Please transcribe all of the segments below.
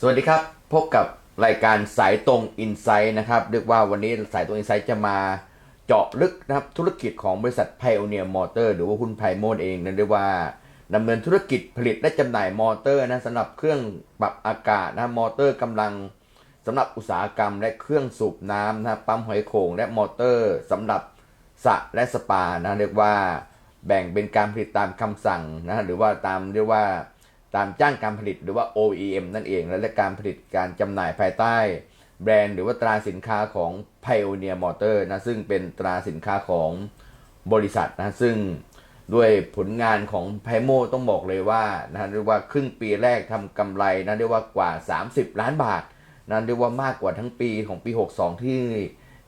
สวัสดีครับ พบกับรายการสายตรง i n s i ซ h t นะครับเรียกว่าวันนี้สายตรง i n s i ซ h t จะมาเจาะลึกนะครับธุรกิจของบริษัท Pioneer Motor หรือว่าหุ้นไพโมนเองนั่นเรียกว่าดำเนินธุรกิจผลิตและจำหน่ายมอเตอร์นะสำหรับเครื่องปรับอากาศนะมอเตอร์กำลังสำหรับอุตสาหกรรมและเครื่องสูบน้ำนะปั๊มหอยโข่งและมอเตอร์สำหรับสระและสปานะเรียกว่าแบ่งเป็นการผลิตตามคำสั่งนะหรือว่าตามเรียกว่า ตามจ้างการผลิตหรือว่า OEM นั่นเอง และการผลิตการจำหน่ายภายใต้ แบรนด์หรือว่าตราสินค้าของ Pioneer Motor นะซึ่งเป็นตราสินค้าของบริษัทนะซึ่งด้วยผลงานของไพโมต้องบอกเลยว่านะเรียกว่าครึ่งปีแรกทำกำไรนะเรียกว่ากว่า 30 ล้านบาทนะเรียกว่ามากกว่าทั้งปีของปี 62 ที่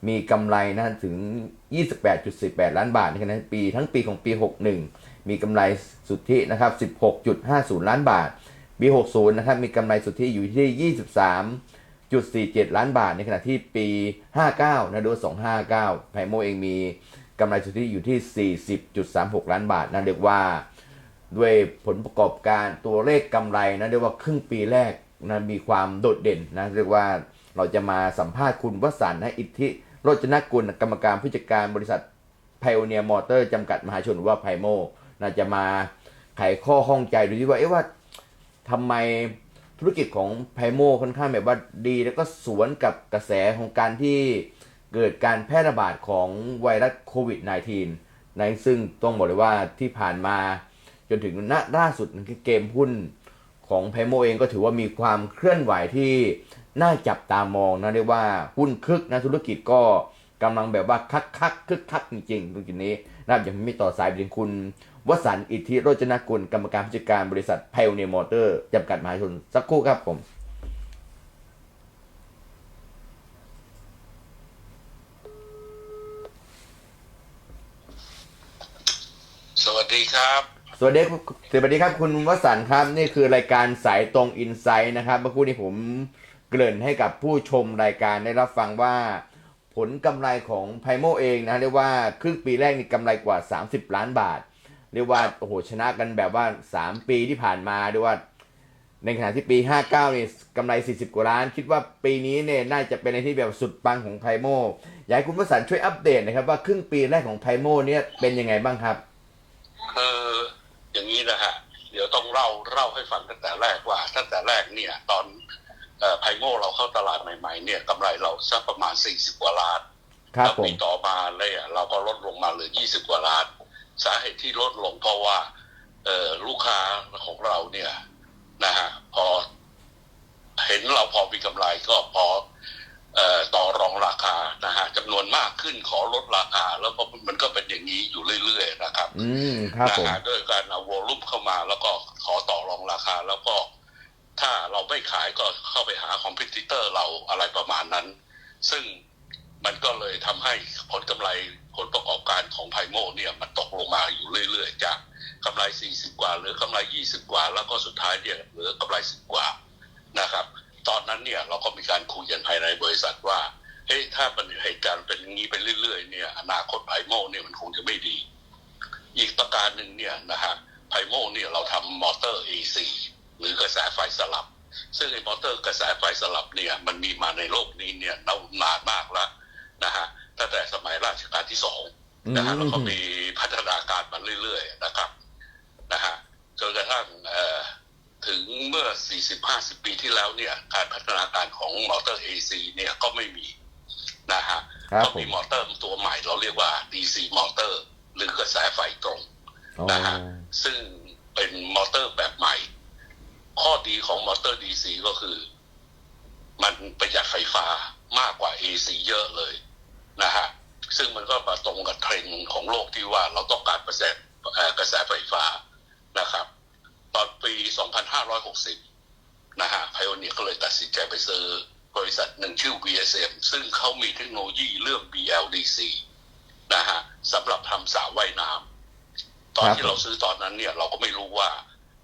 มีกำไรนะถึง 28.48ล้านบาทในขณะปีทั้งปีของปี 61 มีกำไรสุทธินะครับ16.50 ล้านบาท ปี 60 นะครับ มีกำไรสุทธิอยู่ที่ 23.47 ล้านบาท ในขณะที่ปี 59 นะดู259 ไพโมเองมีกำไรสุทธิอยู่ที่ 40.36 ล้านบาทนะเรียกว่าด้วยผลประกอบการตัวเลขกำไรนะเรียกว่าครึ่งปีแรกนะมีความโดดเด่นนะเรียกว่าเราจะมาสัมภาษณ์คุณวสันต์นะอิทธิโรจนกุลกรรมการผู้จัดการบริษัท Pioneer Motor จำกัดมหาชนหรือว่าไพโม น่าจะมาไขข้อข้องใจดูที่ว่าเอ๊ะว่าทำไมธุรกิจของไพโมค่อนข้างแบบว่าดี แล้วก็สวนกับกระแสของการที่เกิดการแพร่ระบาดของไวรัสโควิด -19 ในซึ่งต้องบอกเลยว่าที่ผ่านมาจนถึงณล่าสุดคือเกมหุ้นของไพโมเองก็ถือว่ามีความเคลื่อนไหวที่น่าจับตามองนะเรียกว่าหุ้นคึกนะธุรกิจก็กำลังแบบว่าคักคักคึกคักจริงๆธุรกิจนี้นะครับยังไม่ต่อสายไปถึงคุณ วสันต์อิทธิโรจนกุล กรรมการผู้จัดการบริษัทไพโอเนียมอเตอร์จำกัดมหาชน สักครู่ครับผมสวัสดีครับ สวัสดีครับสวัสดีครับ คุณวสันต์ครับ นี่คือรายการสายตรงอินไซต์นะครับเมื่อคู่นี้ผมเกริ่นให้กับผู้ชมรายการได้รับฟังว่า ผลกำไรของไพโมเองนะเรียกว่าครึ่งปีแรกนี่กำไรกว่า 30 ล้านบาท เรียกว่าโอ้โหชนะกันแบบว่า 3 ปีที่ผ่านมาเรียกว่า ในขณะที่ปี 59นี่กำไร 40 กว่าล้าน คิดว่าปีนี้เนี่ยน่าจะเป็นในที่แบบสุดปังของไพโมอยากให้คุณวสันต์ช่วยอัปเดตนะครับว่าครึ่งปีแรกของไพโมเนี่ยเป็นยังไงบ้างครับคืออย่างนี้นะฮะเดี๋ยวต้องเล่าเล่าให้ฟังตั้งแต่แรกว่าตั้งแต่แรกเนี่ยตอนเอ่อไพโง่เราเข้าตลาดใหม่ๆเนี่ยกำไรเราสักประมาณ 40 กว่าล้านครับแล้วผปีมต่อมาเลยอะเราก็ลดลงมาเหลือ 20 กว่าล้าน สาเหตุที่ลดลงเพราะว่าเอ่อลูกค้าของเราเนี่ยนะฮะพอเห็นเราพอมีกำไรก็พอเอ่อต่อรองราคานะฮะจำนวนมากขึ้นขอลดราคา แล้วก็มันก็เป็นอย่างนี้อยู่เรื่อยๆนะครับอืมครับนะผมฮะด้วยการเอาวอลลุ่มเข้ามาแล้วก็ขอต่อรองราคาแล้วก็ถ้าเราไม่ขายก็เข้าไปหาคอมเพติเตอร์เราอะไรประมาณนั้น ซึ่งมันก็เลยทำให้ผลกำไรผลประกอบการของไพโมเนี่ยมันตกลง มาอยู่เรื่อยๆ จากกำไร 40 กว่าหลือกำไร 20 กว่า แล้วก็สุดท้ายเนี่ยเหลือกำไร 10 กว่านะครับ ตอนนั้นเนี่ยเราก็มีการคุยกันภายในบริษัทว่าเฮ้ยถ้ามันเหตุการณ์เป็นอย่างนี้ไปเรื่อยๆเนี่ยอนาคตไพโมเนี่ยมันคงจะไม่ดี อีกประการหนึ่งเนี่ยนะฮะไพโมเนี่ยเราทำมอเตอร์ AC หรือกระแสไฟสลับ ซึ่งไอ้มอเตอร์กระแสไฟสลับเนี่ยมันมีมาในโลกนี้เนี่ยนานมากแล้วนะฮะตั้งแต่สมัยรัชกาลที่สอง นะฮะอืมแล้วก็มีพัฒนาการมาเรื่อยๆนะครับนะฮะจนกระทั่งเอ่อถึงเมื่อ 40-50 ปีที่แล้วเนี่ยการพัฒนาการของมอเตอร์ AC เนี่ยก็ไม่มีนะฮะครับก็ผมมีมอเตอร์ตัวใหม่เราเรียกว่า DC มอเตอร์หรือกระแสไฟตรงอ๋อนะฮะซึ่งเป็นมอเตอร์แบบใหม่ ข้อดีของมอเตอร์ DC ก็คือ มันประหยัดไฟฟ้ามากกว่า AC เยอะเลยนะฮะ ซึ่งมันก็มาตรงกับเทรนด์ของโลกที่ว่าเราต้องการกระแสกระแสไฟฟ้านะครับ ตอนปี 2560 นะฮะไพโอเนียก็เลยตัดสินใจไปซื้อบริษัทหนึ่งชื่อ VSM ซึ่งเขามีเทคโนโลยีเรื่อง BLDC นะฮะสำหรับทำสระว่ายน้ำตอนที่เราซื้อตอนนั้นเนี่ยเราก็ไม่รู้ว่า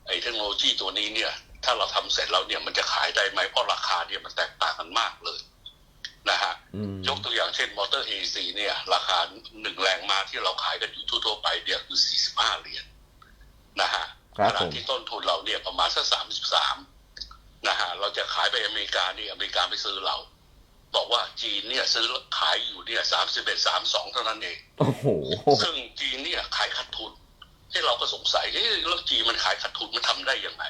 ไอ้เทคโนโลยีตัวนี้เนี่ย ถ้าเราทำเสร็จแล้วเนี่ยมันจะขายได้ไหมเพราะราคาเนี่ยมันแตกต่างกันมากเลย นะฮะอืมยกตัวอย่างเช่นมอเตอร์ AC เนี่ย ราคาหนึ่งแรงมาที่เราขายกันอยู่ทั่วๆไปเนี่ยคือ 45 เหรียญนะฮะครับขณะผมที่ต้นทุนเราเนี่ยประมาณสัก 33 นะฮะเราจะขายไปอเมริกานี่อเมริกาไม่ซื้อเรา บอกว่าจีนเนี่ยซื้อขายอยู่เนี่ยสามสิบเอ็ดสามสองเท่านั้นเองโอ้โหซึ่งจีนเนี่ยขายขาดทุนที่เราก็สงสัยเอ๊ะแล้วจีนมันขายขาดทุนมันทำได้ยังไง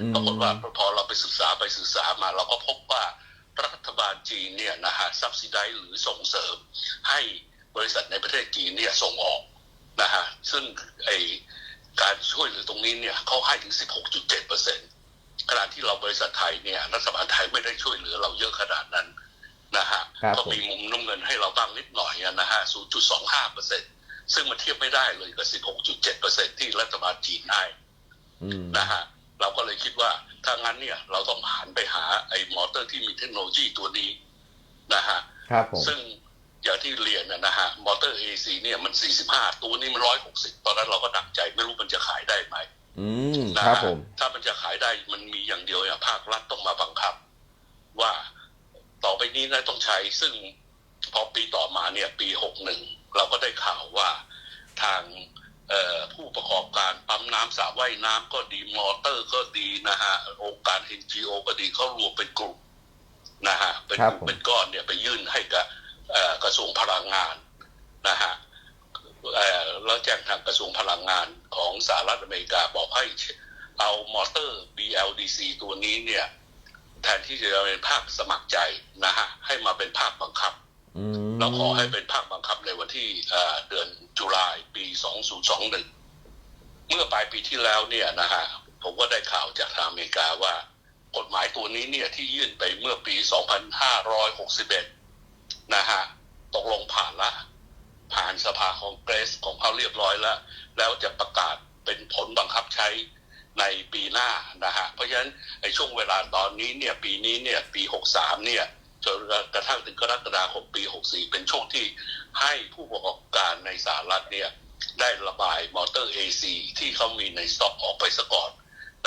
อืมปรากฏว่าพอเราไปศึกษาไปศึกษามาเราก็พบว่า รัฐบาลจีนเนี่ยนะฮะซับซิไดหรือส่งเสริมให้บริษัทในประเทศจีนเนี่ยส่งออกนะฮะซึ่งไอการช่วยเหลือตรงนี้เนี่ยเขาให้ถึง 16.7เปอร์เซ็นต์ขณะที่เราบริษัทไทยเนี่ยรัฐบาลไทยไม่ได้ช่วยเหลือเราเยอะขนาดนั้นนะฮะครับก็ผมมีมุมน้ำเงินให้เราบ้างนิดหน่อยอะนะฮะ 0.25เปอร์เซ็นต์ซึ่งมันเทียบไม่ได้เลยกับ 16.7เปอร์เซ็นต์ที่รัฐบาลจีนให้อืมนะฮะ เราก็เลยคิดว่าถ้างั้นเนี่ย เราต้องหันไปหาไอ้มอเตอร์ที่มีเทคโนโลยีตัวนี้นะฮะครับผมซึ่งอย่างที่เรียนนะนะฮะมอเตอร์ AC เนี่ยมัน 45 ตัวนี้มัน 160 ตอนนั้นเราก็หนักใจไม่รู้มันจะขายได้ไหมอืมนะครับฮะผม ถ้ามันจะขายได้มันมีอย่างเดียวอย่างภาครัฐต้องมาบังคับ ว่าต่อไปนี้นะต้องใช้ ซึ่งพอปีต่อมาเนี่ย ปี 61 เราก็ได้ข่าวว่าทางเอ่อผู้ ประกอบการปั๊มน้ำสระว่ายน้ำก็ดีมอเตอร์ก็ดีนะฮะองค์การ NGO ก็ดีเขารวมเป็นกลุ่มนะฮะเป็นครับกลุ่มผมเป็นก้อนเนี่ยไปยื่นให้กับเอ่อกระทรวงพลังงานนะฮะเอ่อแล้วแจ้งทางกระทรวงพลังงานของสหรัฐอเมริกาบอกให้เอามอเตอร์ BLDC ตัวนี้เนี่ยแทนที่จะเป็นภาคสมัครใจนะฮะให้มาเป็นภาคบังคับอืมเราขอให้เป็นภาคบังคับในวันที่เอ่อเดือนตุลาปี 2021 เมื่อปลายปีที่แล้วเนี่ยนะฮะผมก็ได้ข่าวจากทางอเมริกาว่า กฎหมายตัวนี้เนี่ยที่ยื่นไปเมื่อปี 2561 นะฮะตกลงผ่านละ ผ่านสภาคองเกรสของเขาเรียบร้อยแล้ว แล้วจะประกาศเป็นผลบังคับใช้ในปีหน้านะฮะเพราะฉะนั้นในช่วงเวลาตอนนี้เนี่ยปีนี้เนี่ยปี 63 เนี่ยจนกระทั่งถึงกรกฎาคมปี 64 เป็นช่วงที่ให้ผู้ประกอบการในสหรัฐเนี่ย ได้ระบายมอเตอร์ AC ที่เขามีในสต็อกออกไปซะก่อน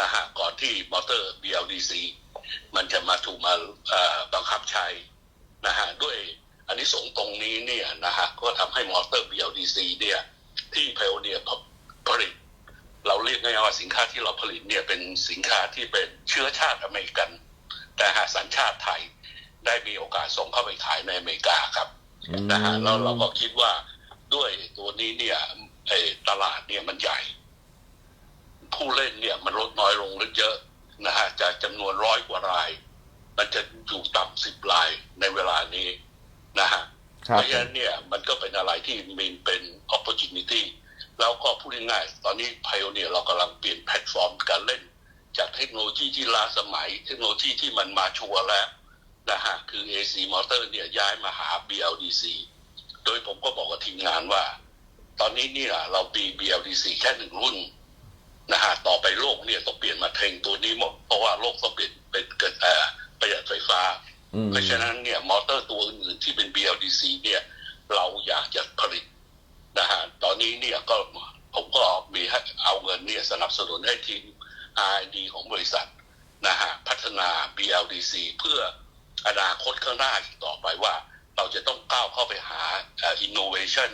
นะฮะก่อนที่มอเตอร์ BLDC มันจะมาถูกมาเอ่อบังคับใช้นะฮะด้วยอันนี้สงส์ตรงนี้เนี่ยนะฮะก็ทำให้มอเตอร์ BLDC เนี่ยที่เพลเนียผลิต เราเรียกง่ายๆว่าสินค้าที่เราผลิตเนี่ยเป็นสินค้าที่เป็นเชื้อชาติอเมริกัน แต่หากสัญชาติไทยได้มีโอกาสส่งเข้าไปขายในอเมริกาครับอืมนะฮะแล้วเราก็คิดว่า ด้วยตัวนี้เนี่ยไอ้ตลาดเนี่ยมันใหญ่ ผู้เล่นเนี่ยมันลดน้อยลงเยอะนะฮะจากจำนวนร้อยกว่าราย มันจะอยู่ต่ำสิบรายในเวลานี้นะฮะครัเพบราะฉะนั้นเนี่ยมันก็เป็นอะไรที่มีเป็น opportunity แล้วก็พูดง่ายๆตอนนี้ Pioneer เรากำลังเปลี่ยนแพลตฟอร์มการเล่น จากเทคโนโลยีที่ล้าสมัย เทคโนโลยีที่มันมาชัวร์แล้วนะฮะคือ AC motor เนี่ยย้ายมาหา BLDC โดยผมก็บอกกับทีมงานว่า ตอนนี้เนี่ยเรามี BLDC แค่หนึ่งรุ่นนะฮะต่อไปโลกเนี่ยต้องเปลี่ยนมาเทรนตัวนี้หมด เพราะว่าโลกต้องเปลี่ยนเป็นเกิดเอ่อประหยัดไฟฟ้าอืมเพราะฉะนั้นเนี่ยมอเตอร์ตัวอื่นๆที่เป็น BLDC เนี่ย เราอยากจะผลิตนะฮะตอนนี้เนี่ยก็ผมก็มีให้เอาเงินเนี่ยสนับสนุนให้ทีม R&D ของบริษัทนะฮะพัฒนา BLDC เพื่ออนาคตข้างหน้าอีกต่อไปว่า เราจะต้องก้าวเข้าไปหาเอ่อ innovation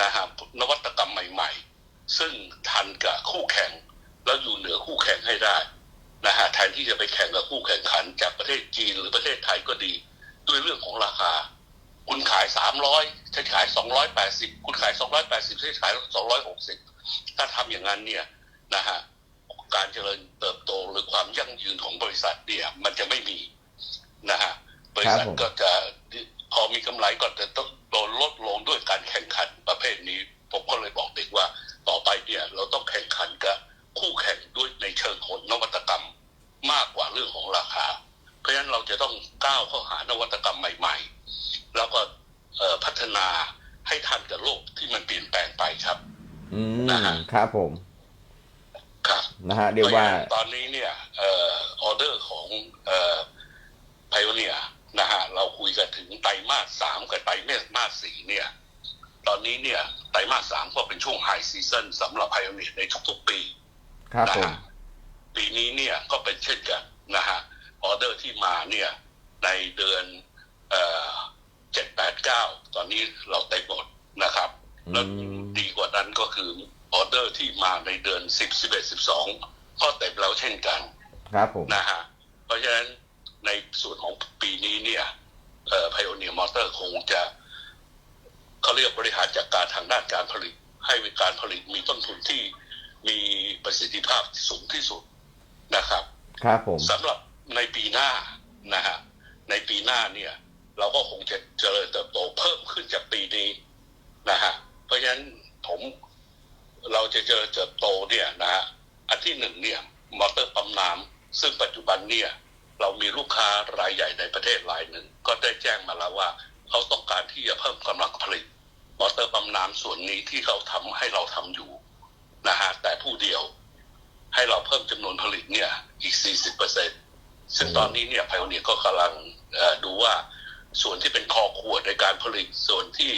นะฮะนวัตกรรมใหม่ๆ ซึ่งทันกับคู่แข่ง แล้วอยู่เหนือคู่แข่งให้ได้นะฮะแทนที่จะไปแข่งกับคู่แข่งขัน จากประเทศจีนหรือประเทศไทยก็ดี ด้วยเรื่องของราคา คุณขายสามร้อยฉันขายสองร้อยแปดสิบคุณขายสองร้อยแปดสิบฉันขายสองร้อยหกสิบถ้าทำอย่างนั้นเนี่ยนะฮะการเจริญเติบโตหรือความยั่งยืนของบริษัทเนี่ยมันจะไม่มีนะฮะบริษัทครับผมก็จะ พอมีกำไรก็จะต้องโดนลดลงด้วยการแข่งขันประเภทนี้ ผมก็เลยบอกเด็กว่าต่อไปเนี่ยเราต้องแข่งขันกับคู่แข่งด้วยในเชิงของนวัตกรรมมากกว่าเรื่องของราคา เพราะฉะนั้นเราจะต้องก้าวเข้าหานวัตกรรมใหม่ ๆ แล้วก็เอ่อพัฒนาให้ทันกับโลกที่มันเปลี่ยนแปลงไปครับ อืมนะฮะครับผม ครับนะฮะเรียกว่าพระฉะนั้นตอนนี้เนี่ยเอ่อออเดอร์ของเอ่อไพโอเนีย นะฮะเราคุยกันถึงไตรมาสสามกับไตรมาสสี่เนี่ย ตอนนี้เนี่ยไตรมาสสามก็เป็นช่วงไฮซีซั o นสำหรับไพโอเนียในทุกๆปีครับนะผมฮะปีนี้เนี่ยก็เป็นเช่นกันนะฮะออเดอร์ที่มาเนี่ยในเดือนเจ็ดแปดเก้าตอนนี้เราเต็มหมดนะครับแล้วอืมดีกว่านั้นก็คือออเดอร์ที่มาในเดือนสิบสิบเอ็ดสิบสองก็เต็มแล้วเช่นกัน ครับผมนะฮะเพราะฉะนั้น ในส่วนของปีนี้เนี่ยเอ่อ Pioneer Motor คงจะเขาเรียกบริหารจัดการทางด้านการผลิต ให้มีการผลิตมีต้นทุนที่มีประสิทธิภาพสูงที่สุดนะครับ ครับผมสำหรับในปีหน้านะฮะในปีหน้าเนี่ย เราก็คงจะเจริญเติบโตเพิ่มขึ้นจากปีนี้นะฮะเพราะฉะนั้นผมเราจะเจริญเติบโตเนี่ยนะฮะอันที่หนึ่งเนี่ย มอเตอร์ปั๊มน้ำซึ่งปัจจุบันเนี่ย เรามีลูกค้ารายใหญ่ในประเทศรายหนึ่ง ก็ได้แจ้งมาแล้วว่า เขาต้องการที่จะเพิ่มกำลังผลิต มอเตอร์ปั๊มน้ำส่วนนี้ที่เขาทำให้เราทำอยู่นะฮะแต่ผู้เดียว ให้เราเพิ่มจำนวนผลิตเนี่ยอีก 40เปอร์เซ็นซึ่งตอนนี้เนี่ยไพโอเนียก็กำลังดูว่าส่วนที่เป็นคอขวดในการผลิตส่วนที่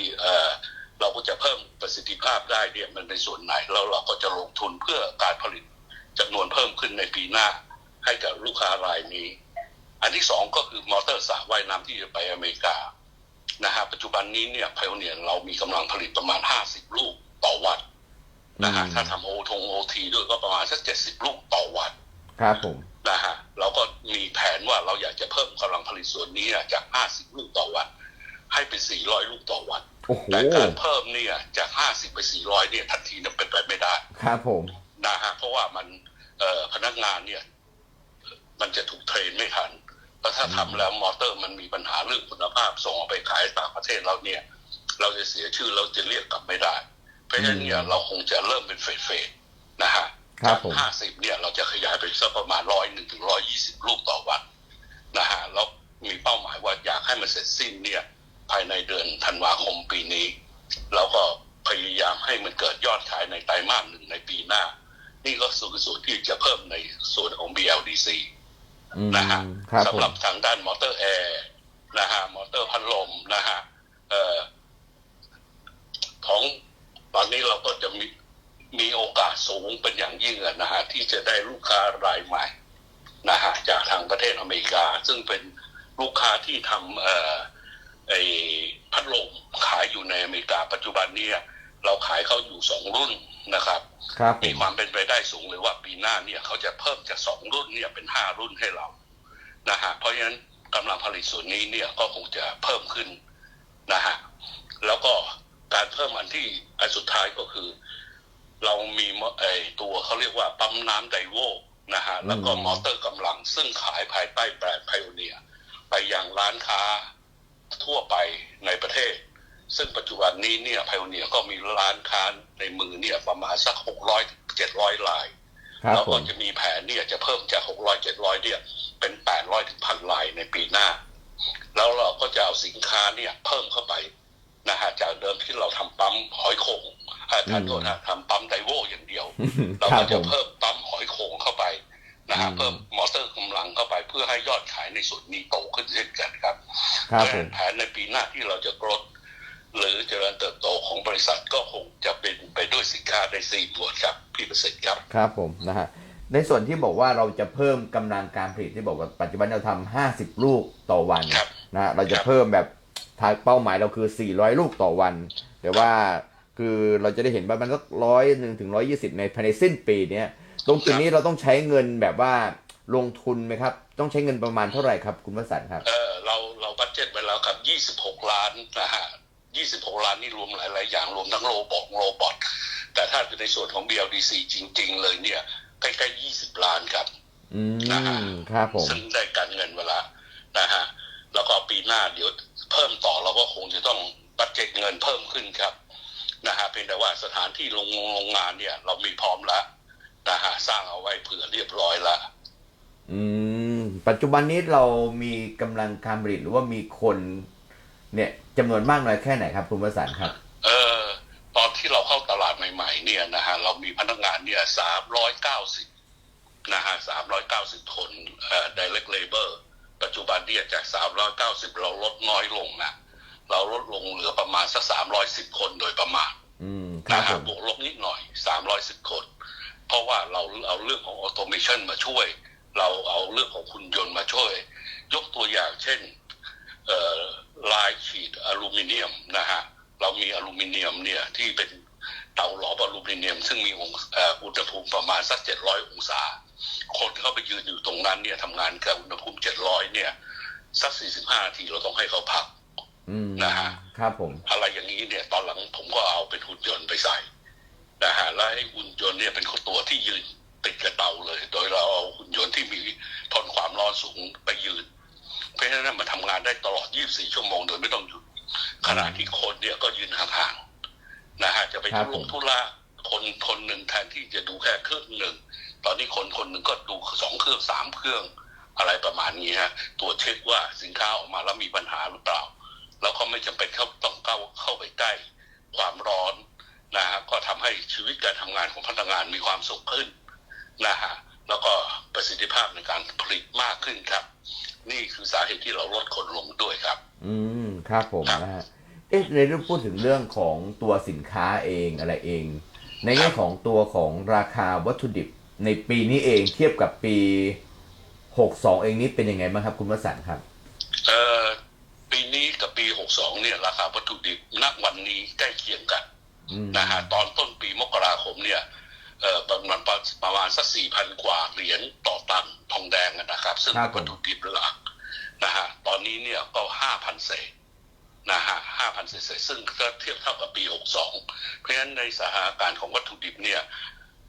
เราก็จะเพิ่มประสิทธิภาพได้เนี่ยมันในส่วนไหนแล้วเราก็จะลงทุนเพื่อการผลิตจำนวนเพิ่มขึ้นในปีหน้าให้กับลูกค้ารายนี้ อันที่สองก็คือมอเตอร์สระว่ายน้ำที่จะไปอเมริกานะฮะปัจจุบันนี้เนี่ยไพโอเนียเรามีกำลังผลิตประมาณ 50 ลูกต่อวันนะฮะอืมถ้าทำโอทงโอทีด้วยก็ประมาณสักเจ็ดสิบลูกต่อวันครับผมนะฮะเราก็มีแผนว่าเราอยากจะเพิ่มกำลังผลิตส่วนนี้อะจากห้าสิบลูกต่อวัน ให้เป็นสี่ร้อยลูกต่อวันโอ้โหแต่การเพิ่มเนี่ยจากห้าสิบไปสี่ร้อยเนี่ยทันทีเนี่ยเป็นไปไม่ได้ ครับผมนะฮะเพราะว่ามันเอ่อพนักงานเนี่ย มันจะถูกเทรนไม่ทัน แล้วถ้าทำแล้วมอเตอร์มันมีปัญหาเรื่องคุณภาพส่งออกไปขายต่างประเทศเราเนี่ย เราจะเสียชื่อเราจะเรียกกลับไม่ได้ เพราะฉะนั้นเนี่ยเราคงจะเริ่มเป็นเฟสเฟสๆนะฮะครับจากผมห้าสิบเนี่ยเราจะขยายไปสักประมาณร้อยหนึ่งถึงร้อยี่สิบลูกต่อวันนะฮะแล้วมีเป้าหมายว่าอยากให้มันเสร็จสิ้นเนี่ยภายในเดือนธันวาคมปีนี้ แล้วก็พยายามให้มันเกิดยอดขายในไตรมาสหนึ่งในปีหน้า นี่ก็ส่วนส่วนที่จะเพิ่มในส่วนของ BLDC อืม นะฮะครับผสำหรัมบทางด้านมอเตอร์แอร์นะฮะมอเตอร์พัดลมนะฮะเอ่อของตอนนี้เราก็จะมีมีโอกาสสูงเป็นอย่างยิ่งอะนะฮะที่จะได้ลูกค้ารายใหม่นะฮะจากทางประเทศอเมริกา ซึ่งเป็นลูกค้าที่ทำเอ่อไอ้พัดลมขายอยู่ในอเมริกาปัจจุบันเนี้เราขายเขาอยู่สองรุ่น นะครับครับผมีมความเป็นไปได้สูงเลยว่าปีหน้าเนี่ยเขาจะเพิ่มจากสองรุ่นเนี่ยเป็นห้ารุ่นให้เรานะฮะเพราะฉะนั้นกำลังผลิตส่วนนี้เนี่ยก็คงจะเพิ่มขึ้นนะฮะแล้วก็การเพิ่มอันที่อันสุดท้ายก็คือ เรามีมอไอตัวเขาเรียกว่าปั๊มน้ำไดโวนะฮะแล้วก็มอเตอร์กำลังซึ่งขายภายใต้แบรนด์ไพโอเนียไปยังร้านค้าทั่วไปในประเทศ ซึ่งปัจจุบันนี้เนี่ยไพโอเนียก็มีร้านค้าในมือเนี่ยประมาณสักหกร้อยเจ็ดร้อยลายครับแล้วผก็มจะมีแผนเนี่ยจะเพิ่มจากหกร้อยเจ็ดร้อยเนี่ยเป็นแปดร้อยถึงพันลายในปีหน้า แล้วเราก็จะเอาสินค้าเนี่ยเพิ่มเข้าไปนะฮะจากเดิมที่เราทำปั๊มหอยโข่งอ่าท่านโทษนะทำปั๊มไดโวอย่างเดียว เราครัก็บผจะมเพิ่มปั๊มหอยโข่งเข้าไปนะฮะอืมเพิ่มมอเตอร์กำลังเข้าไปเพื่อให้ยอดขายในส่วนนี้โตขึ้นเช่นกันครับครับผมแผนในปีหน้าที่เราจะกรด หรือเจริญเติบโตของบริษัทก็คงจะเป็นไปด้วยสินค้าในสี่หมวดครับพี่ประสิทธิ์ครับครับผมนะฮะในส่วนที่บอกว่าเราจะเพิ่มกำลังการผลิตที่บอกว่าปัจจุบันเราทำห้าสิบลูกต่อวันครับนะฮะเราจะครับเพิ่มแบบทางเป้าหมายเราคือ 400 ลูกต่อวัน แต่ว่าคือเราจะได้เห็นว่ามันก็ร้อยหนึ่งถึงร้อยี่สิบในภายในสิ้นปีเนี้ยตรงจุดนี้เราต้องใช้เงินแบบว่าลงทุนไหมครับ ต้องใช้เงินประมาณเท่าไหร่ครับคุณวสันต์ครับ เออเราเราบัตเจ็ตไปแล้วครับ 26 ล้านนะฮะ 26 ล้านนี่รวมหลาย ๆ อย่างรวมทั้งโรบอทโรบอทแต่ถ้าในส่วนของ BLDC จริง ๆ เลยเนี่ยใกล้ๆ20 ล้านครับอืนะฮะมครับผมซึ่งได้การเงินเวลานะฮะแล้วก็ปีหน้าเดี๋ยวเพิ่มต่อเราก็คงจะต้องบัตเจ็ตเงินเพิ่มขึ้นครับนะฮะเพียงแต่ว่าสถานที่โรงโรงงานเนี่ย เรามีพร้อมแล้วนะฮะสร้างเอาไว้เผื่อเรียบร้อยแล้วอืม ปัจจุบันนี้เรามีกำลังการผลิตหรือว่ามีคน เนี่ย จำนวนมากน้อยแค่ไหนครับคุณวสันต์ครับเออตอนที่เราเข้าตลาดใหม่ ๆ เนี่ยนะฮะเรามีพนักงานเนี่ยสามร้อยเก้าสิบนะฮะสามร้อยเก้าสิบคนเอ่อ direct labor ปัจจุบันเนี่ยจากสามร้อยเก้าสิบเราลดน้อยลงนะเราลดลงเหลือประมาณสักสามร้อยสิบคนโดยประมาณอืมครับนะผฮะมบวกลบนิดหน่อยสามร้อยสิบคน เพราะว่าเราเอาเรื่องของออโตเมชันมาช่วย เราเอาเรื่องของคุณยนต์มาช่วย ยกตัวอย่างเช่นเอ่อ ลายฉีดอลูมิเนียมนะฮะเรามีอลูมิเนียมเนี่ยที่เป็นเตาหลอมอลูมิเนียม ซึ่งมีองศเอ่ออุณหภูมิประมาณสักเจ็ดร้อยองศาคคนที่เขาไปยืนอยู่ตรงนั้นเนี่ยทำงานกับอุณหภูมิเจ็ดร้อยเนี่ยสักสี่สิบห้านาทีเราต้องให้เขาพักอืมนะฮะครับผมอะไรอย่างนี้เนี่ย ตอนหลังผมก็เอาเป็นหุ่นยนต์ไปใส่นะฮะแล้วให้หุ่นยนต์เนี่ยเป็นตัวที่ยืนติดกับเตาเลย โดยเราเอาหุ่นยนต์ที่มีทนความร้อนสูงไปยืน เพราะฉะนั้นมันทำงานได้ตลอด 24 ชั่วโมงโดยไม่ต้องหยุดขณะที่คนเนี่ยก็ยืนห่างๆนะฮะจะไปครัทุบรผมงทุระคนคนหนึ่งแทนที่จะดูแค่เครื่องหนึ่งตอนนี้คนคนหนึ่งก็ดูสองเครื่องสามเครื่องอะไรประมาณนี้ฮะตรวจเช็คว่าสินค้าออกมาแล้วมีปัญหาหรือเปล่า แล้วก็ไม่จำเป็นเข้าต้องเข้าเข้าไปใกล้ความร้อนนะฮะก็ทำให้ชีวิตการทำงานของพนักงานมีความสุขขึ้นนะฮะแล้วก็ประสิทธิภาพในการผลิตมากขึ้นครับ นี่คือสาเหตุที่เราลดคนลงด้วยครับ อืมครับผมครับนะฮะเอ๊ะในเรื่องพูดถึงเรื่องของตัวสินค้าเองอะไรเอง ในแง่ของตัวของราคาวัตถุดิบในปีนี้เองเทียบกับปี62เองนี้เป็นยังไงบ้างครับ คุณวสันต์ครับ เอ่อปีนี้กับปี62เนี่ยราคาวัตถุดิบณวันนี้ใกล้เคียงกันอืมนะฮะตอนต้นปีมกราคมเนี่ยเอ่อประมาณประมาณสักสี่พันกว่าเหรียญต่อตันท องแดงอะนะครับ ซึ่งเป็นวัตถุดิบหลักนะฮะตอนนี้เนี่ยก็ห้าพันเศษนะฮะห้าพันเศษๆซึ่งก็เทียบเท่ากับปีหกสองเพราะฉะนั้นในสถานการณ์ของวัตถุดิบเนี่ย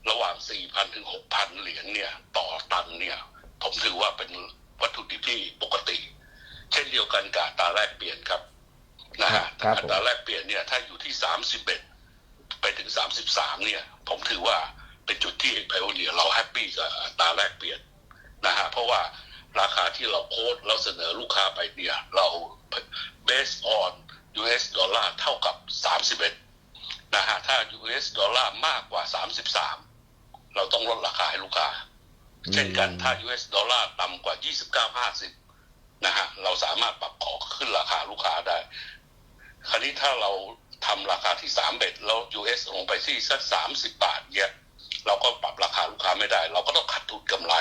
ระหว่างสี่พันถึงหกพันเหรียญเนี่ยต่อตันเนี่ยผมถือว่าเป็นวัตถุดิบที่ปกติ เช่นเดียวกันกับอัตราแลกเปลี่ยนครับนะฮะครับผมอัตราแลกเปลี่ยนเนี่ยถ้าอยู่ที่สามสิบเอ็ดไปถึง33เนี่ย ผมถือว่าเป็นจุดที่ไพโอเนียเราแฮปปี้กับอัตราแลกเปลี่ยน นะฮะเพราะว่าราคาที่เราโค้ดเราเสนอลูกค้าไปเนี่ยเรา based on US ดอลลาร์เท่ากับ 31นะฮะถ้า US ดอลลาร์มากกว่า 33 เราต้องลดราคาให้ลูกค้า เช่นกันถ้า US ดอลลาร์ต่ำกว่า 29.50นะฮะเราสามารถปรับขอขึ้นราคาลูกค้าได้ คราวนี้ถ้าเราทำราคาที่สามเบ็ดแล้ว US ลงไปที่สักสามสิบบาทเนี่ยเราก็ปรับราคาลูกค้าไม่ได้ เราก็ต้องขาดทุนกำไร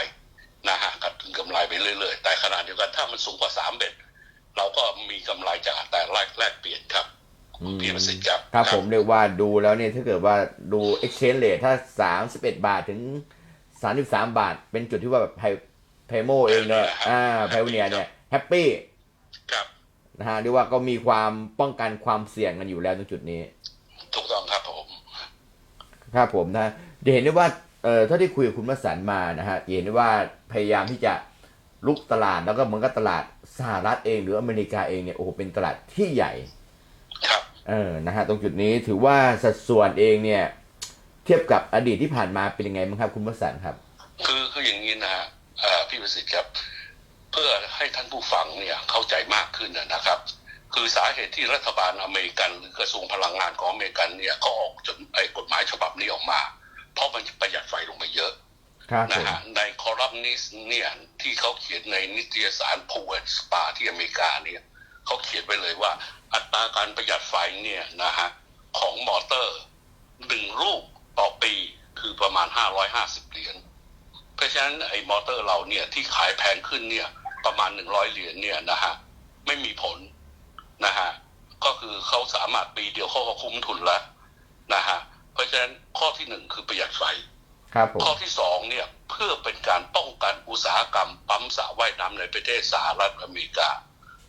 นะฮะขาดทุนกำไรไปเรื่อยๆ แต่ขณะเดียวกันถ้ามันสูงกว่าสามเบ็ดเราก็มีกำไรจากแต่แรกแลกเปลี่ยนครับอืมพี่ประสิทธิ์ครับครับผมเรียกว่าดูแล้วเนี่ยถ้าเกิดว่าดู exchange rate ถ้า31บาทถึง33บาท เป็นจุดที่ว่าแบบไพไพโมเองเนี่ยอ่าไพโอเนียเนี่ยแฮปปี้ครับนะฮะเรียกว่าก็มีความป้องกันความเสี่ยงกันอยู่แล้วตรงจุดนี้ ถูกต้องครับผม ครับผมนะเดี๋ยวเห็นได้ว่า เอ่อเท่าที่คุยกับคุณวสันต์มานะฮะเห็นได้ว่าพยายามที่จะลุกตลาดแล้วก็เหมือนกับตลาดสหรัฐเอง หรืออเมริกาเองเนี่ยโอ้โหเป็นตลาดที่ใหญ่ครับเออนะฮะตรงจุดนี้ถือว่าสัดส่วนเองเนี่ย เทียบกับอดีตที่ผ่านมาเป็นยังไงบ้างครับคุณวสันต์ครับ คือคืออย่างนี้นะฮะเอ่อพี่ประสิทธิ์ครับ เพื่อให้ท่านผู้ฟังเนี่ยเข้าใจมากขึ้นนะนะครับคือสาเหตุที่รัฐบาลอเมริกันหรือกระทรวงพลังงานของอเมริกันเนี่ยเขาออกจดไอ้กฎหมายฉบับนี้ออกมา เพราะมันประหยัดไฟลงไปเยอะครับผนะมฮะในคอรัมนิสเนี่ยที่เขาเขียนในนิตยสารพูเอสปาที่อเมริกาเนี่ยเขาเขียนไว้เลยว่า อัตราการประหยัดไฟเนี่ยนะฮะของมอเตอร์หนึ่งลูกต่อปีคือประมาณ 550 เหรียญ เพราะฉะนั้นไอ้มอเตอร์เราเนี่ยที่ขายแพงขึ้นเนี่ยประมาณ 100 เหรียญเนี่ยนะฮะไม่มีผลนะฮะก็คือเขาสามารถปีเดียวเขาก็คุ้มทุนแล้วนะฮะเพ ราะฉะนั้นข้อที่หนึ่งคือประหยัดไฟ ครับผมข้อที่สองเนี่ยเพื่อเป็นการป้องกันอุตสาหกรรมปั๊มสระว่ายน้ำในประเทศสหรัฐอเมริกา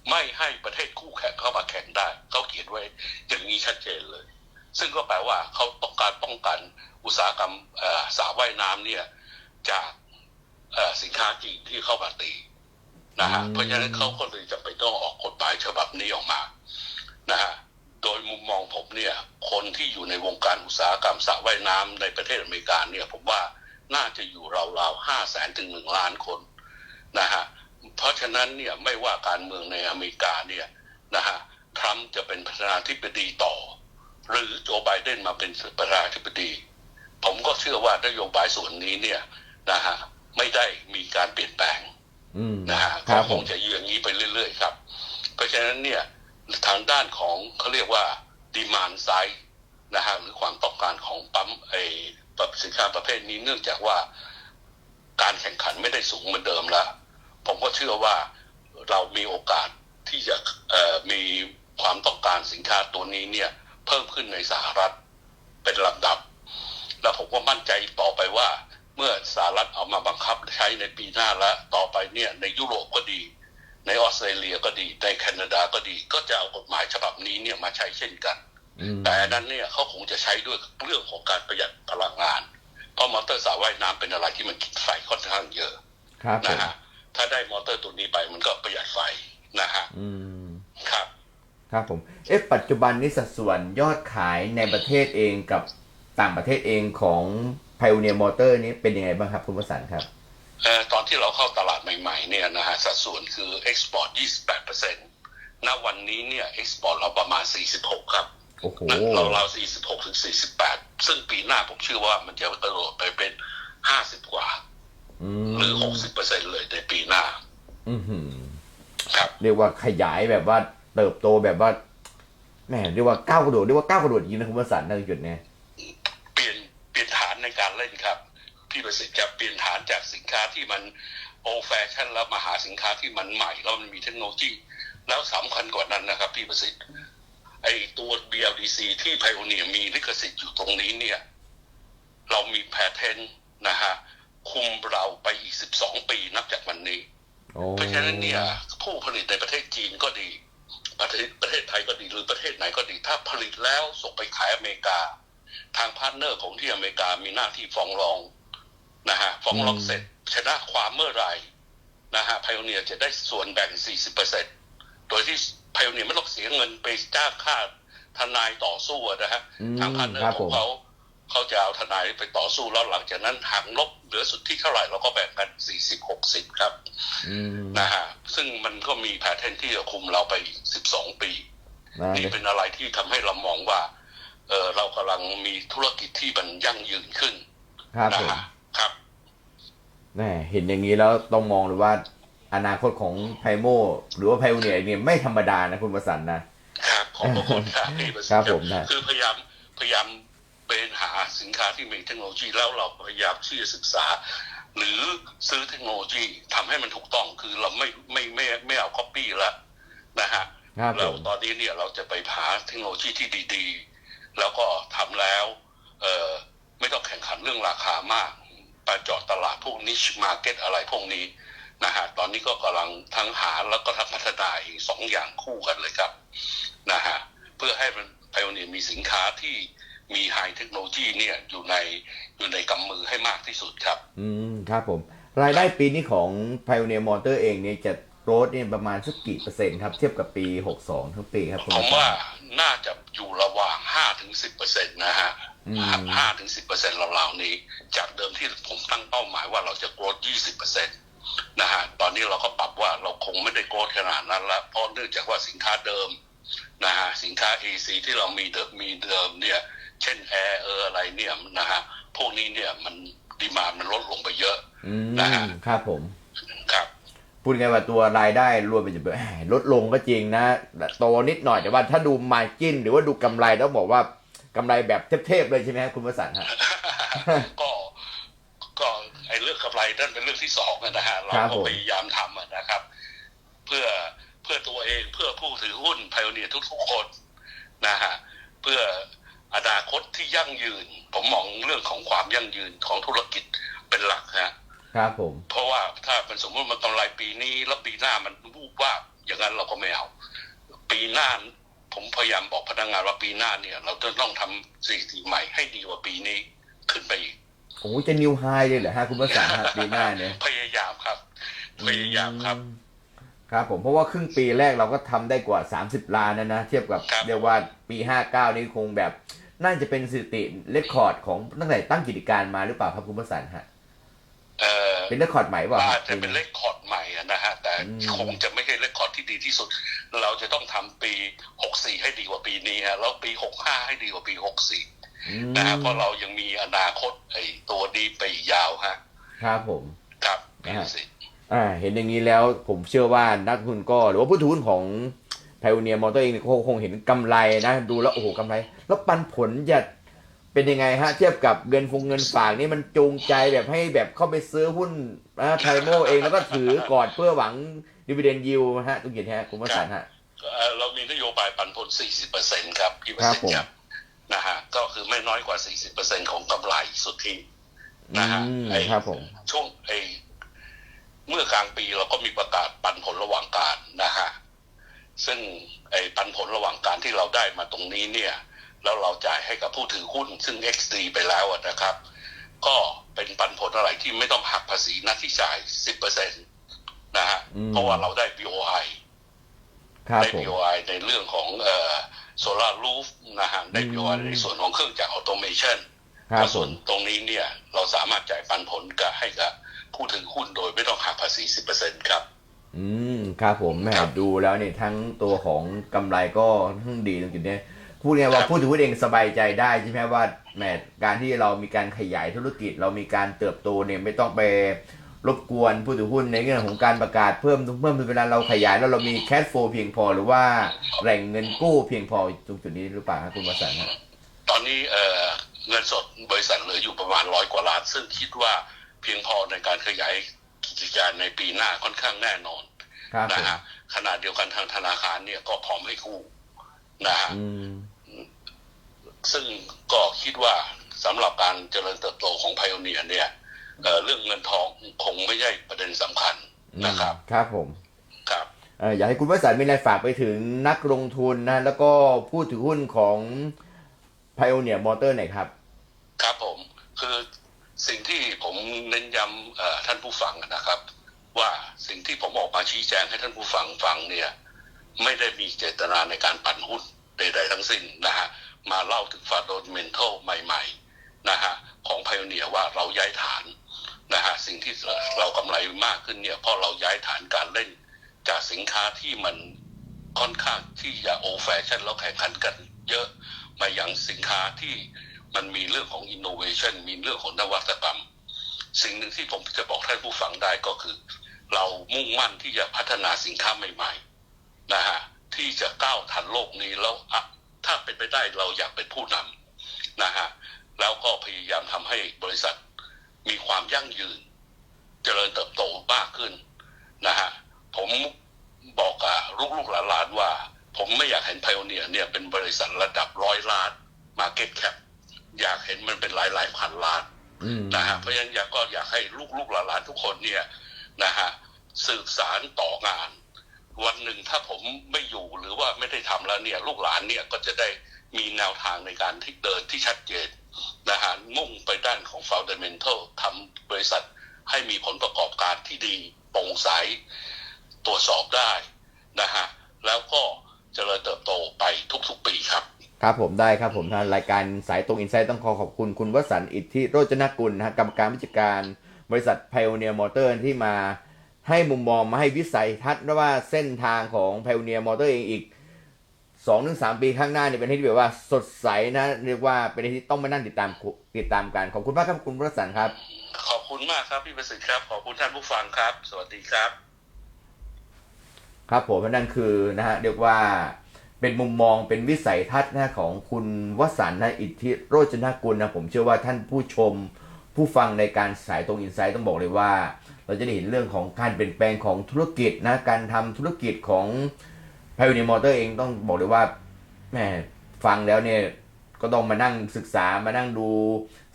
ไม่ให้ประเทศคู่แข่งเข้ามาแข่งได้ เขาเขียนไว้อย่างนี้ชัดเจนเลย ซึ่งก็แปลว่าเขาต้องการป้องกันอุตสาหกรรมเอ่อสระว่ายน้ำเนี่ยจากเอ่อสินค้าจีนที่เข้ามาตีนะฮะอืมเพราะฉะนั้นเขาก็เลยจะไปนต้องออกกฎหมายฉบับนี้ออกมานะฮะ โดยมุมมองผมเนี่ยคนที่อยู่ในวงการอุตสาหกรรมสระว่ายน้ำในประเทศอเมริกาเนี่ยผมว่าน่าจะอยู่ราวๆห้าแสนถึงหนึ่งล้านคนนะฮะเพราะฉะนั้นเนี่ยไม่ว่าการเมืองในอเมริกาเนี่ยนะฮะทรัมป์จะเป็นประธานาธิบดีต่อ หรือโจไบเดนมาเป็นประธานาธิบดี ผมก็เชื่อว่านโยบายส่วนนี้เนี่ยนะฮะไม่ได้มีการเปลี่ยนแปลงอืมนะฮะคก็รับคผงมจะอยู่อย่างนี้ไปเรื่อย ๆ ครับ เพราะฉะนั้นเนี่ย ทางด้านของเขาเรียกว่าดีมานไซด์นะฮะหรือความต้องการของปั๊มไอ้สินค้าประเภทนี้เนื่องจากว่าการแข่งขันไม่ได้สูงเหมือนเดิมแล้ว ผมก็เชื่อว่าเรามีโอกาสที่จะมีความต้องการสินค้าตัวนี้เนี่ยเพิ่มขึ้นในสหรัฐเป็นลำดับ แล้วผมก็มั่นใจต่อไปว่าเมื่อสหรัฐเอามาบังคับใช้ในปีหน้าแล้วต่อไปเนี่ยในยุโรปก็ดี ในออสเตรเลียก็ดี ในแคนาดาก็ดี ก็จะเอากฎหมายฉบับนี้เนี่ยมาใช้เช่นกันอืมแต่อันนั้นเนี่ยเขาคงจะใช้ด้วยเรื่องของการประหยัดพลังงาน เพราะมอเตอร์สระว่ายน้ำเป็นอะไรที่มันคิดไฟค่อนข้างเยอะครับผนะมฮะถ้าได้มอเตอร์ตัวนี้ไปมันก็ประหยัดไฟนะฮะอืมครับ ครับผม เอ๊ะปัจจุบันนี้สัดส่วนยอดขายในประเทศเองกับต่างประเทศเองของ Pioneer Motor นี้เป็นยังไงบ้างครับคุณประสานครับเอ่อ ตอนที่เราเข้าตลาดใหม่ๆเนี่ยนะฮะสัดส่วนคือเอ็กซ์พอร์ต28%ณวันนี้เนี่ยเอ็กซ์พอร์ตเราประมาณ 46 ครับโอ้โหเราเรา 46 ถึง 48 ซึ่งปีหน้าผมเชื่อว่ามันจะกระโดดไปเป็น 50 กว่าอืมหรือ 60%เลยในปีหน้าอือหือครับ เรียกว่าขยายแบบว่าเติบโตแบบว่าแหมเรียกว่าก้าวกระโดดเรียกว่าก้าวกระโดดจริงนะคุณประสานในจุดเนี้ยเปลี่ยนเปลี่ยนฐานในการเล่นครับ พี่ประสิทธิ์จะเปลี่ยนฐานจากสินค้าที่มันโอแฟชั่นแล้วมาหาสินค้าที่มันใหม่แล้วมันมีเทคโนโลยี แล้วสำคัญกว่านั้นนะครับ พี่ประสิทธิ์ไอตัว BLDC ที่ไพโอเนียมีลิขสิทธิ์อยู่ตรงนี้เนี่ย เรามีแพทเทนนะฮะคุมเราไปอีก 12 ปีนับจากวันนี้โอ้เพราะฉะนั้นเนี่ยผู้ผลิตในประเทศจีนก็ดี ประเทศประเทศไทยก็ดีหรือประเทศไหนก็ดี ถ้าผลิตแล้วส่งไปขายอเมริกา ทางพาร์ทเนอร์ของที่อเมริกามีหน้าที่ฟ้องร้อง นะฮะฟ้องร้องเสร็จชนะความเมื่อไหร่นะฮะไพโอเนียจะได้ส่วนแบ่ง 40%โดยที่ไพโอเนียไม่ต้องเสียเงินไปจ้างค่าทนายต่อสู้อะนะฮะอืมทางพาร์ทเนอครัร์บขผองมเขาเขาจะเอาทนายไปต่อสู้แล้วหลังจากนั้นหักลบเหลือสุดที่เท่าไหร่เราก็แบ่งกัน 40-60 ครับอืมนะฮะซึ่งมันก็มีแพทเทนที่จะคุมเราไปอีก12 ปีนะนี่เป็นอะไรที่ทำให้เรามองว่าเออเรากำลังมีธุรกิจที่มันยั่งยืนขึ้นครับนะผมฮะ ครับแหมเห็นอย่างนี้แล้วต้องมองเลยว่าอนาคตของไพโมหรือว่าไพโอเนียเนี่ยไม่ธรรมดานะคุณประสันนะครับขอบพระคุณครับพี่ประสิทครับธิ์ผมนะคือพยายามพยายามเป็นหาสินค้าที่มีเทคโนโลยีแล้วเราพยายามที่จะศึกษา หรือซื้อเทคโนโลยีทำให้มันถูกต้องคือเราไม่ไม่ไม่ไม่เอาคัปปี้แล้วนะฮะครับผแล้วมตอนนี้เนี่ยเราจะไปหาเทคโนโลยีที่ดี ๆ แล้วก็ทำแล้วเออไม่ต้องแข่งขันเรื่องราคามาก ไปเจาะตลาดพวกนิชมาร์เก็ตอะไรพวกนี้นะฮะตอนนี้ก็กำลังทั้งหาแล้วก็ทั้งพัฒนาอีกสองอย่างคู่กันเลยครับนะฮะเพื่อให้มันไพโอเนียมีสินค้าที่มีไฮเทคโนโลยีเนี่ยอยู่ในอยู่ในกำมือให้มากที่สุดครับ อืมครับผม รายได้ปีนี้ของ Pioneer Motor เองเนี่ยจะโกรดเนี่ยประมาณสักกี่เปอร์เซ็นต์ครับเทียบกับปี 62 ทั้งปีครับคุณผประมสันว่าน่าจะอยู่ระหว่างห้าถึงสิบเปอร์เซ็นต์นะฮะอืม ห้าถึงสิบเปอร์เซ็นต์เหล่าๆนี้ จากเดิมที่ผมตั้งเป้าหมายว่าเราจะโกรธยี่สิบเปอร์เซ็นต์นะฮะตอนนี้เราก็ปรับว่าเราคงไม่ได้โกรธขนาดนั้นแล้วเพราะเนื่องจากว่าสินค้าเดิมนะฮะสินค้า AC ที่เรามีเดิมมีเดิมเนี่ย เช่นแอร์เอออะไรเนี่ยนะฮะพวกนี้เนี่ยมันดีมามันลดลงไปเยอะอืมนะฮะครับผมครับพูดไงายว่าตัวรายได้รวมเป็นจะลดลงก็จริงนะโตนิดหน่อยแต่ว่าถ้าดูมาจินหรือว่าดูกำไรต้องบอกว่า กำไรแบบเทพๆเลยใช่ไหมครับคุณประสันฮะก็ก็ไอ้เรื่องกำไรนั่นเป็นเรื่องที่สองนะฮะเราครับก็ผมพยายามทำอะนะครับ เพื่อเพื่อตัวเองเพื่อผู้ถือหุ้นไพโอเนียทุกๆคนนะฮะเพื่ออนาคตที่ยั่งยืน ผมมองเรื่องของความยั่งยืนของธุรกิจเป็นหลักฮะครับผม เพราะว่าถ้ามันสมมติมันกำไรปีนี้ แล้วปีหน้ามันวูบว่าบอย่างนั้นเราก็ไม่เอา ปีหน้า ผมพยายามบอกพนักงานว่าปีหน้าเนี่ย เราจะต้องทำสิ่งที่ใหม่ให้ดีกว่าปีนี้ขึ้นไปอีกโอ้จะนิวไฮเลยเหรอฮะคุณประสันฮะปีหน้าเนี่ยพยายามครับ พยายามครับ ครับ ผมเพราะว่าครึ่งปีแรกเราก็ทำได้กว่า 30 ล้านนะนะเทียบกับครับเรียกว่าปี 59 นี่คงแบบ น่าจะเป็นสถิติเรคคอร์ดของตั้งแต่ตั้งกิจการมาหรือเปล่าครับคุณประสันฮะ เอ่อเป็นเรคคอร์ดใหม่เปล่าอาจจะเป็นเลขคอร์ดใหม่อะนะฮะ แต่อืมคงจะไม่ใช่เลขคอร์ดที่ดีที่สุด เราจะต้องทำปี 64 ให้ดีกว่าปีนี้ฮะแล้วปี 65 ให้ดีกว่าปี 64อืมนะฮะเพราะเรายังมีอนาคตไอ้ตัวนี้ไปอีกยาวฮะครับผมครับพี่นะฮะสิทธิ์อ่าเห็นอย่างนี้แล้วผมเชื่อว่านักลงทุนก็หรือว่าผู้ถือหุ้นของไพโอเนียมอเตอร์เองคงคงเห็นกำไรนะ ดูแล้วโอ้โหกำไร แล้วปันผลจะ เป็นยังไงฮะ เทียบกับเงินฟงเงินฝากนี่มันจูงใจแบบให้แบบเข้าไปซื้อหุ้นนะไพโมเองแล้วก็ถือกอดเพื่อหวังดิวิเดนยิวฮะตุงเกียรติฮะคุณวสันต์ฮะเอ่อเรามีนโยบายปันผล 40%ครับพี่ประสิทธิ์ครับนะฮะก็คือไม่น้อยกว่า 40%ของกำไรสุทธินะฮะอืมไอ้ครับผมช่วงเมื่อกลางปีเราก็มีประกาศปันผลระหว่างการนะฮะซึ่งไอ้ปันผลระหว่างการที่เราได้มาตรงนี้เนี่ย แล้วเราจ่ายให้กับผู้ถือหุ้น ซึ่ง XD ไปแล้วอะนะครับ ก็เป็นปันผลอะไรที่ไม่ต้องหักภาษีหน้าที่จ่าย 10%นะฮะอืมเพราะว่าเราได้ BOI ครับได้ผม BOI ในเรื่องของเอ่อโซลาร์รูฟนะฮะได้ BOI ในส่วนของเครื่องจักรออโตเมชันครับผส่วนมตรงนี้เนี่ยเราสามารถจ่ายปันผลกับให้กับผู้ถือหุ้นโดยไม่ต้องหักภาษี 10%ครับอืม ครับผมแหมครับดูแล้วเนี่ยทั้งตัวของกำไรก็ทั้งดีตรงจุดเนี้ย พูดง่ายๆว่าครับผู้ถือหุ้นเองสบายใจได้ใช่ไหมว่าแหมการที่เรามีการขยายธุรกิจ เรามีการเติบโตเนี่ยไม่ต้องไปรบกวนผู้ถือหุ้นในเรื่องของการประกาศเพิ่มเพิ่มเวลาเราขยายแล้วเรามีแคชโฟเพียงพอหรือว่าแหล่งเงินกู้เพียงพอตรงจุดนี้หรือเปล่าครับคุณวสันต์ฮะตอนนี้เอ่อเงินสดบริษัทเหลืออยู่ประมาณร้อยกว่าล้านซึ่งคิดว่าเพียงพอในการขยายกิจการในปีหน้าค่อนข้างแน่นอนครับผนะมฮะขณะเดียวกันทางธนาคารเนี่ยก็พร้อมให้กู้นะฮะอืม ซึ่งก็คิดว่าสำหรับการเจริญเติบโตของไพโอเนียเนี่ยเอ่อเรื่องเงินทองคงไม่ใช่ประเด็นสำคัญนะครับครับผมครับเอ่ออยากให้คุณวสันต์มีอะไรฝากไปถึงนักลงทุนนะ แล้วก็ผู้ถือหุ้นของ Pioneer Motor หน่อยครับ ครับผมคือสิ่งที่ผมเน้นย้ำเอ่อท่านผู้ฟังนะครับ ว่าสิ่งที่ผมออกมาชี้แจงให้ท่านผู้ฟังฟังเนี่ย ไม่ได้มีเจตนาในการปั่นหุ้นใดๆทั้งสิ้นนะฮะ มาเล่าถึงฟาโดเมนทัลใหม่ๆนะฮะของไพโอเนียว่าเราย้ายฐานนะฮะสิ่งที่เรากำไรมากขึ้นเนี่ยเพราะเราย้ายฐานการเล่น จากสินค้าที่มันค่อนข้างที่จะโอแฟชั่นแล้วแข่งขันกันเยอะมาอย่างสินค้าที่มันมีเรื่องของอินโนเวชันมีเรื่องของนวัตกรรม สิ่งหนึ่งที่ผมจะบอกท่านผู้ฟังได้ก็คือ เรามุ่งมั่นที่จะพัฒนาสินค้าใหม่ๆนะฮะที่จะก้าวทันโลกนี้แล้ว ถ้าเป็นไปได้เราอยากเป็นผู้นำนะฮะแล้วก็พยายามทำให้บริษัทมีความยั่งยืน เจริญเติบโตมากขึ้นนะฮะผมบอกกับลูกๆหลานๆว่า ผมไม่อยากเห็นไพโอเนียเนี่ยเป็นบริษัทระดับร้อยล้านมาเก็ตแคปอยากเห็นมันเป็นหลายๆพันล้านนะฮะเพราะฉะนั้นอยากก็อยากให้ลูกๆหลานๆทุกคนเนี่ยนะฮะสืบสารต่องาน วันหนึ่งถ้าผมไม่อยู่หรือว่าไม่ได้ทำแล้วเนี่ย ลูกหลานเนี่ยก็จะได้มีแนวทางในการที่เดินที่ชัดเจนนะฮะมุ่งไปด้านของ fundamental ทำบริษัทให้มีผลประกอบการที่ดีโปร่งใสตรวจสอบได้นะฮะแล้วก็เจริญเติบโตไปทุกๆปีครับ ครับผมได้ครับผมทางรายการสายตรงอินไซต์ต้องขอขอบคุณคุณวสันต์อิทธิโรจนกุลนะฮะกรรมการผู้จัดการบริษัท Pioneer Motor ที่มา ให้มุมมองมาให้วิสัยทัศน์ว่าเส้นทางของ Pioneer Motor เองอีก2-3ปีข้างหน้าเนี่ยเป็นที่แบบว่าสดใสนะเรียกว่าเป็นที่ต้องมานั่งติดตามติดตามกันขอบคุณมากครับคุณวสันต์ครับ ขอบคุณมากครับพี่ประสิทธิ์ครับ ขอบคุณท่านผู้ฟังครับ สวัสดีครับ ครับผมนั่นคือนะฮะเรียกว่าเป็นมุมมองเป็นวิสัยทัศน์นะของคุณวสันต์นะอิทธิโรจนกุลนะผมเชื่อว่าท่านผู้ชมผู้ฟังในการสายตรงอินไซต์ต้องบอกเลยว่า เราจะได้เห็นเรื่องของการเปลี่ยนแปลงของธุรกิจนะการทำธุรกิจของ p i o n e e r Motor เองต้องบอกเลยว่าแหมฟังแล้วเนี่ยก็ต้องมานั่งศึกษามานั่งดู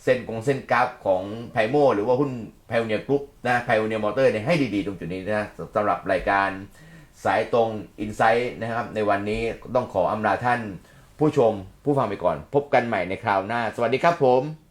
เส้นกงเส้นกราฟของไพโมหรือว่าหุ้น Pioneer Group นะ Pioneer Motor เนี่ยให้ดีๆ ตรงจุดนี้นะสำหรับรายการสายตรง Insight นะครับ ในวันนี้ต้องขออำลาท่านผู้ชมผู้ฟังไปก่อน พบกันใหม่ในคราวหน้า สวัสดีครับผม